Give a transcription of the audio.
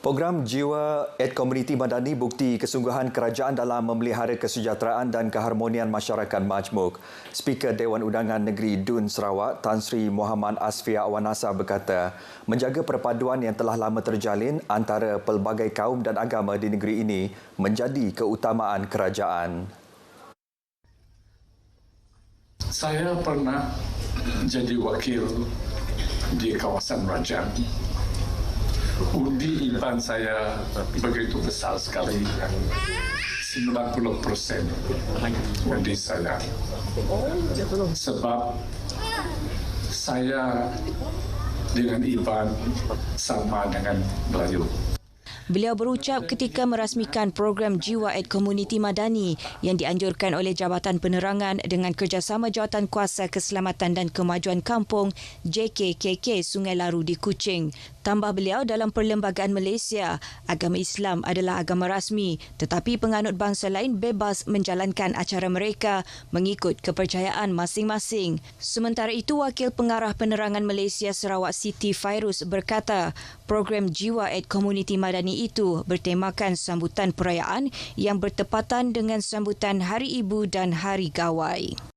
Program Jiwa Ed Komuniti Madani bukti kesungguhan kerajaan dalam memelihara kesejahteraan dan keharmonian masyarakat majmuk. Speaker Dewan Undangan Negeri Dun Sarawak, Tan Sri Muhammad Asfia Awanasa berkata, menjaga perpaduan yang telah lama terjalin antara pelbagai kaum dan agama di negeri ini menjadi keutamaan kerajaan. Saya pernah jadi wakil di kawasan Rajang undi IPAN saya begitu besar sekali 90 persen undi saya. Sebab saya dengan IPAN sama dengan Melayu Beliau berucap ketika merasmikan program Jiwa Ed Komuniti Madani yang dianjurkan oleh Jabatan Penerangan dengan kerjasama Jawatan Kuasa Keselamatan dan Kemajuan Kampung JKKK Sungai Laru di Kuching. Tambah beliau dalam Perlembagaan Malaysia, agama Islam adalah agama rasmi tetapi penganut bangsa lain bebas menjalankan acara mereka mengikut kepercayaan masing-masing. Sementara itu, Wakil Pengarah Penerangan Malaysia Sarawak Siti Fairuz berkata, program Jiwa Ed Komuniti Madani itu bertemakan sambutan perayaan yang bertepatan dengan sambutan Hari Ibu dan Hari Gawai.